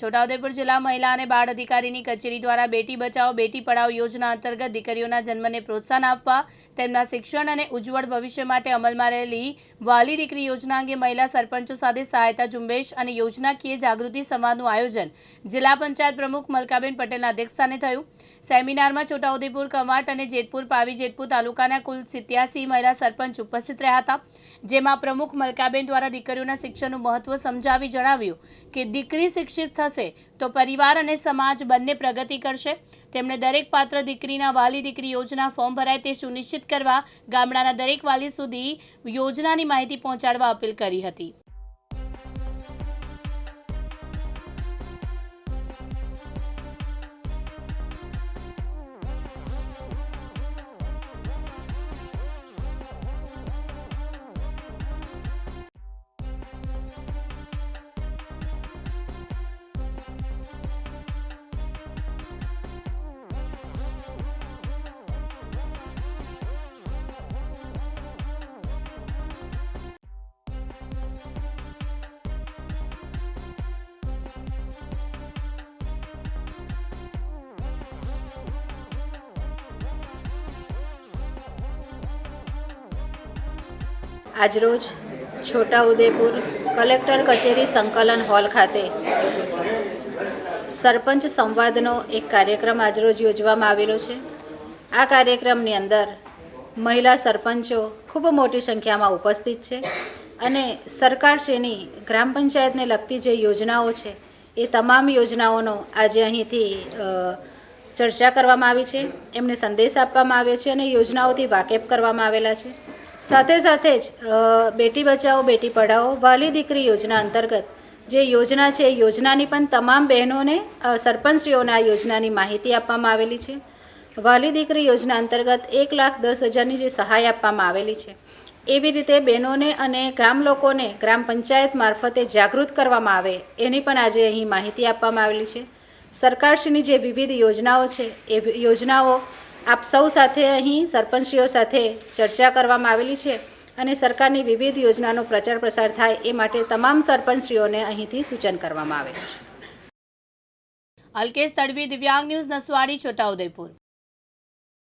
છોટાઉદેપુર જિલ્લા મહિલા અને બાળ અધિકારીની કચેરી દ્વારા બેટી બચાવો, બેટી પઢાઓ યોજના અંતર્ગત દીકરીઓના જન્મને પ્રોત્સાહન આપવા, તેમના શિક્ષણ અને ઉજ્જવળ ભવિષ્ય માટે અમલમાં રહેલી વાલી દીકરી યોજના અંગે મહિલા સરપંચો સાથે સહાયતા ઝુંબેશ અને યોજનાકીય જાગૃતિ સંવાદનું આયોજન જિલ્લા પંચાયત પ્રમુખ મલકાબેન પટેલના અધ્યક્ષસ્થાને થયું. સેમિનારમાં છોટાઉદેપુર કવાટ અને જેતપુર પાવી જેતપુર તાલુકાના કુલ સિત્યાસી મહિલા સરપંચ ઉપસ્થિત રહ્યા હતા, જેમાં પ્રમુખ મલકાબેન દ્વારા દીકરીઓના શિક્ષણનું મહત્વ સમજાવી જણાવ્યું કે દીકરી શિક્ષિત થશે તો પરિવાર અને સમાજ બંને પ્રગતિ કરશે. તેમણે દરેક પાત્ર દીકરીના વાલી દીકરી યોજના ફોર્મ ભરાય તે સુનિશ્ચિત કરવા ગામડાના દરેક વાલી સુધી યોજનાની માહિતી પહોંચાડવા અપીલ કરી હતી. આજરોજ છોટાઉદેપુર કલેક્ટર કચેરી સંકલન હોલ ખાતે સરપંચ સંવાદનો એક કાર્યક્રમ આજરોજ યોજવામાં આવેલો છે. આ કાર્યક્રમની અંદર મહિલા સરપંચો ખૂબ મોટી સંખ્યામાં ઉપસ્થિત છે અને સરકારશ્રીની ગ્રામ પંચાયતને લગતી જે યોજનાઓ છે એ તમામ યોજનાઓનો આજે અહીંથી ચર્ચા કરવામાં આવી છે. એમને સંદેશ આપવામાં આવ્યો છે અને યોજનાઓથી વાકેફ કરવામાં આવેલા છે. સાથે સાથે જ બેટી બચાવો, બેટી પઢાઓ વાલી દીકરી યોજના અંતર્ગત જે યોજના છે યોજનાની પણ તમામ બહેનોને સરપંચશ્રીઓને આ યોજનાની માહિતી આપવામાં આવેલી છે. વાલી દીકરી યોજના અંતર્ગત એક લાખ દસ હજારની જે સહાય આપવામાં આવેલી છે. એવી રીતે બહેનોને અને ગામ લોકોને ગ્રામ પંચાયત મારફતે જાગૃત કરવામાં આવે, એની પણ આજે અહીં માહિતી આપવામાં આવેલી છે. સરકારશ્રીની જે વિવિધ યોજનાઓ છે, એ યોજનાઓ આપ સૌ સાથે અહીં સરપંચીઓ સાથે ચર્ચા કરવામાં આવેલી છે અને સરકારની વિવિધ યોજનાનો પ્રચાર પ્રસાર થાય એ માટે તમામ સરપંચશ્રીઓને અહીંથી સૂચન કરવામાં આવેલું છે. અલ્કેશ તડવી, દિવ્યાંગ ન્યૂઝ નસવાડી છોટાઉદેપુર